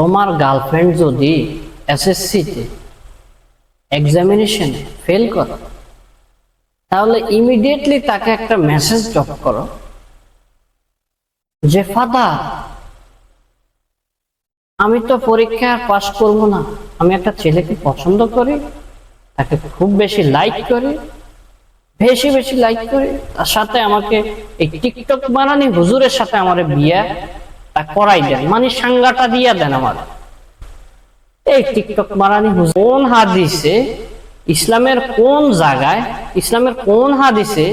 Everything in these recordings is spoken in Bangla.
তোমার গার্লফ্রেন্ড যদি এসএসসিতে এক্সামিনেশন ফেল করে, তাহলে ইমিডিয়েটলি তাকে একটা মেসেজ ড্রপ করো যে ফাদার আমি তো পরীক্ষা পাস করব না। আমি একটা ছেলেকে পছন্দ করি, তাকে খুব বেশি লাইক করি, বেশি বেশি লাইক করি। তার সাথে আমাকে এই টিকটক বানানি হুজুরের সাথে আমার বিয়ে তা করাই দেন মানে সাঙ্গাটা দিয়া দেন আমার। এই টিকটক হুজুর। কোন হাদিসে, ইসলামের কোন জায়গায়, ইসলামের কোন হাদিসে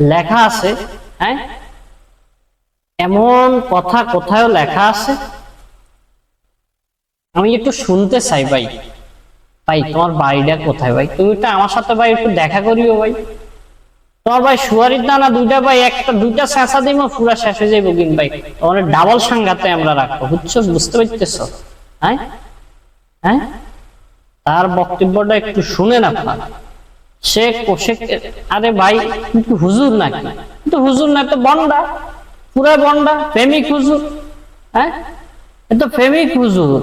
লেখা আছে হ্যাঁ? এমন কথা কোথায় লেখা আছে? আমি একটু শুনতে চাই ভাই। ভাই, তোমার বাড়িটা কোথায় ভাই? তুমি তো আমার সাথে ভাই একটু দেখা করিও ভাই। তোমার ভাই সুয়ারির দানা দুইটা ভাই, একটা দুইটা চেঁচা পুরা শেষ হয়ে ভাই। তোমার ডাবল সাঙ্গাতে আমরা রাখব, বুঝছ? বুঝতে পারতেছ? হ্যাঁ? হ্যাঁ? তার বক্তব্যটা একটু শুনেন আপনার। সে সে আরে ভাই, কিন্তু হুজুর নাকি? কিন্তু হুজুর না তো বন্ডা পুরা বন্ডা প্রেমিক হুজুর। হ্যাঁ? এ তো প্রেমিক হুজুর।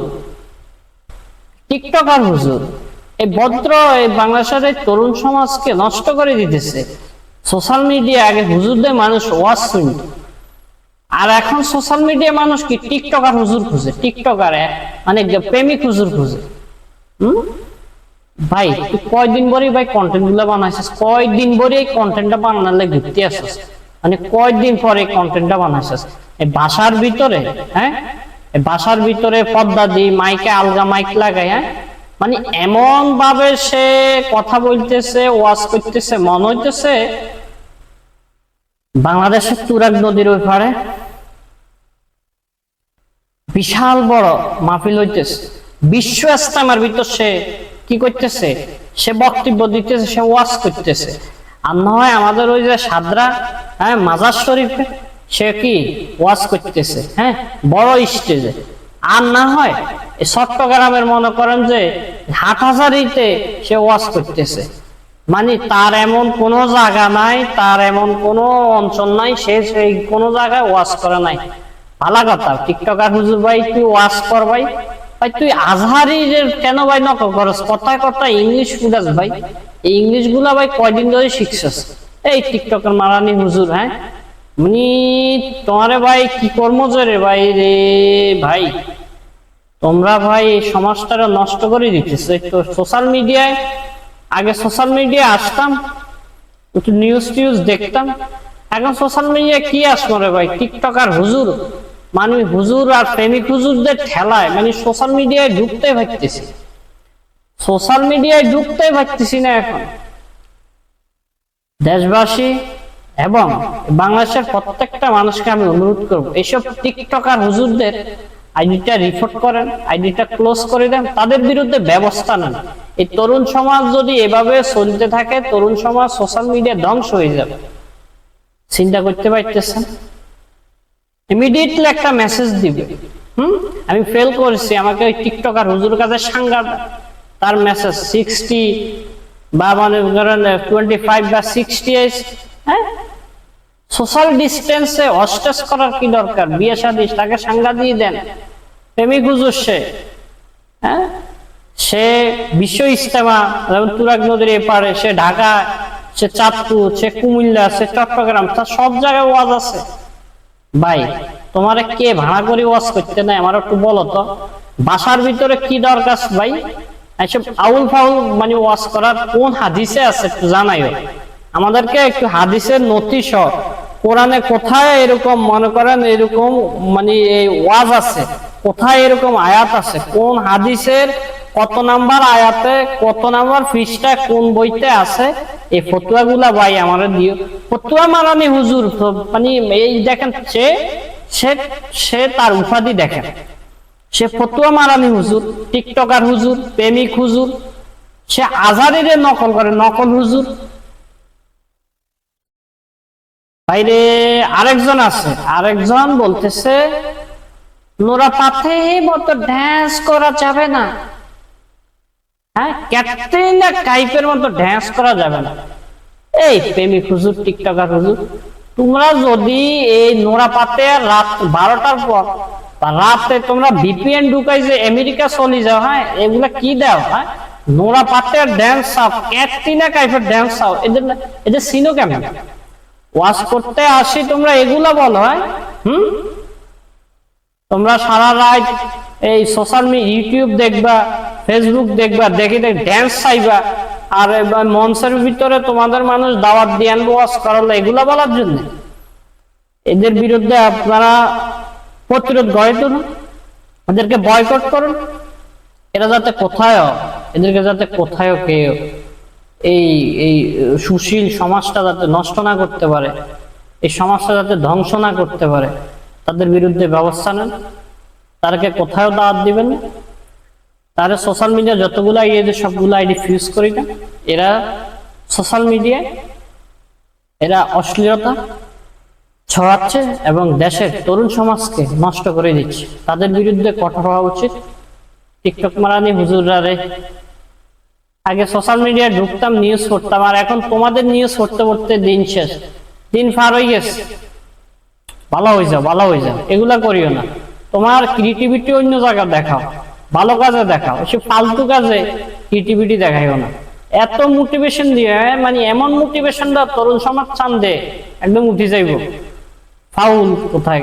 টিকটকার হুজুর। এই ভদ্র, এই বাংলাদেশের তরুণ সমাজকে নষ্ট করে দিতেছে। সোশ্যাল মিডিয়া আগে হুজুরদের মানুষ ওয়াজ শুনত। আর এখন সোশ্যাল মিডিয়া মানুষ কি টিকটকার হুজুর খুঁজে? টিকটকার মানে প্রেমিক হুজুর খুঁজে। হুম? ভাই, তুই কয়দিন পরে ভাই কন্টেন্টগুলো বানাইছিস? কয়দিন পরে এই কন্টেন্টটা বানালে ঘুরতে আসিস? মানে কয়দিন পরে কন্টেন্টটা বানাইছিস? এই বাসার ভিতরে হ্যাঁ? বাসার ভিতরে পর্দা দি, মাইকে আলগা মাইক লাগাই হ্যাঁ? মানে এমন ভাবে সে কথা বলতেছে, ওয়াজ করতেছে, মন হইতেছে বাংলাদেশের তুরাগ নদীর ওই পারে বিশাল বড় মাহফিল হইতেছে। বিশ্ব ইস্তেমার ভিতর সে কি করতেছে? সে বক্তব্য দিতেছে, সে ওয়াজ করতেছে। আর না হয় আমাদের ওই যে সাদরা হ্যাঁ মাজার শরীফে সে কি ওয়াজ করতেছে হ্যাঁ বড় স্টেজে। আর না হয় চট্টগ্রামের মনে করেন যে হাটহাজারিতে সে ওয়াজ করতেছে। মানে তার এমন কোন জায়গা নাই, তার এমন কোন অঞ্চল নাই, সে সেই কোন জায়গায় ওয়াজ করে নাই। ভালো কথা, টিকটকার হুজুর ভাই, তুই ওয়াজ কর ভাই। ভাই, তুই আজহারির কেন ভাই নকল করস? কথায় কথায় ইংলিশ ফুটাস ভাই। এই ইংলিশগুলা ভাই কয়দিন ধরে শিখছস? এই টিকটকের মারানি হুজুর হ্যাঁ? মানে তোমারে ভাই কি কর্মজরে ভাই রে ভাই? তোমরা ভাই এই সমাজটারে নষ্ট করে দিতেছো। তো সোশ্যাল মিডিয়ায় আগে সোশ্যাল মিডিয়া আসতাম, একটু নিউজ টিউজ দেখতাম। এখন সোশ্যাল মিডিয়া কি আসব রে ভাই? টিকটক আর হুজুর। মানে হুজুর আর প্রেমিক হুজুরদের ঠেলায় মানে সোশ্যাল মিডিয়ায় ঢুকতে পারতেছি সোশ্যাল মিডিয়ায় ঢুকতে পারতেছি না এখন। দেশবাসী এবং বাংলাদেশের প্রত্যেকটা মানুষকে আমি অনুরোধ করব এইসব টিকটক আর হুজুরদের আইডিটা রিপোর্ট করেন আইডিটা ক্লোজ করে দেন, তাদের বিরুদ্ধে ব্যবস্থা নেন। এই তরুণ সমাজ যদি এভাবে চলতে থাকে, তরুণ সমাজ সোশ্যাল মিডিয়া ধ্বংস হয়ে যাবে। চিন্তা করতে পারতেছেন? ইমিডিয়েটলি একটা মেসেজ দিবে। হুম? আমি ফেল করেছি, আমাকে ওই টিকটক আর হুজুর কাছে সাংঘাত, তার মেসেজ সিক্সটি বা মানে ধরেন টোয়েন্টি ফাইভ বা সিক্সটি হ্যাঁ? সোশ্যাল ডিস্টেন্সে অস্টেস করার কি দরকার? বিয়ে সাদিস তাকে সাংঘা দিয়ে দেন। প্রেমিক হুজুর সে। হ্যাঁ? সে বিশ্ব ইস্তেমা যেমন তুরাগ নদীর এপারে, সে ঢাকা, সে চাঁদপুর, সে কুমিল্লা, সে চট্টগ্রাম, তার সব জায়গায় ওয়াজ আছে। ভাই, তোমারে কে ভাড়া করে ওয়াজ করতে নাই আমার একটু বলো তো? বাসার ভিতরে কি দরকার ভাই? এসব আউল ফাউল মানে ওয়াজ করার কোন হাদিসে আছে একটু জানাইও। আমাদেরকে একটু হাদিসের নথি সহ কোরআনে কোথায় এরকম মনে করেন এরকম মানে এই ওয়াজ আছে? কোথায় এরকম আয়াত আছে? কোন হাদিসের কত নাম্বার আয়াতে, কত নাম্বার পৃষ্ঠা কোন বইতে আছে? এই ফতুয়া গুলা ভাই আমার দিও। ফতুয়া মারানি হুজুর মানে এই দেখেন, সে সে সে তার উপাধি দেখেন। সে ফতুয়া মারানি হুজুর, টিকটকার হুজুর, প্রেমিক হুজুর, সে আজারিরে নকল করে, নকল হুজুর। বাইরে আরেকজন আছে, আরেকজন বলতেছে, নোরা পাথে মতো ড্যান্স করা যাবে না। হ্যাঁ ক্যাটরিনা কাইপের মতো ড্যান্স করা যাবে না। এই প্রেমিক হুজুর, টিকটকার হুজুর, তোমরা যদি এই নোরা পাতে রাত বারোটার পর রাতে তোমরা ভিপিএন ঢুকাই যে আমেরিকা চলে যাও হ্যাঁ এগুলা কি দাও হ্যাঁ? নোরা পাটের ড্যান্স আপ ক্যাটরিনা কাইফের ড্যান্স আপ এদের এদের সিনো কেমন? ওয়াশ করতে আসি তোমরা এগুলা বলো হ্যাঁ? হুম? তোমরা সারা রাত এই সোশ্যাল মিডিয়া ইউটিউব দেখবা ফেসবুক দেখবা, দেখে দেখ ড্যান্স চাইবা, আর মঞ্চের ভিতরে তোমাদের মানুষ দাওয়াত দিয়ে ওয়াশ করালো, এগুলা বলার জন্য। এদের বিরুদ্ধে আপনারা প্রতিরোধ গড়ে তুলুন, এদেরকে বয়কট করুন। এরা যাতে কোথায় এদেরকে যাতে কোথায় কেউ এই এই সুশীল সমাজটা যাতে নষ্ট না করতে পারে, এই সমাজটা যাতে ধ্বংস না করতে পারে, তাদের বিরুদ্ধে ব্যবস্থা নেন। তাদেরকে কোথাও দাওয়াত দিবেন তারা সোশ্যাল মিডিয়া যতগুলো আইডি সবগুলো আইডি ফিউজ করি না। এরা সোশ্যাল মিডিয়ায় এরা অশ্লীলতা ছড়াচ্ছে এবং দেশের তরুণ সমাজকে নষ্ট করে দিচ্ছে। তাদের বিরুদ্ধে কঠোর হওয়া উচিত। টিকটক মারানি হুজুররা রে আগে সোশ্যাল মিডিয়ায় ঢুকতাম নিউজ পড়তাম আর এখন তোমাদের নিউজ পড়তে পড়তে দিন শেষ। দিন পার হয়ে গেছে। ভালো হয়ে যাও ভালো হয়ে যাও। এগুলা করিও না। তোমার ক্রিয়েটিভিটি অন্য জায়গায় দেখাও ভালো কাজে দেখাও। সে ফালতু কাজে ক্রিয়েটিভিটি দেখাইও না। এত মোটিভেশন দিয়ে হ্যাঁ, মানে এমন মোটিভেশন দাও তরুণ সমাজ চান দে একদম উঠে যাইব। ফাউল কোথায়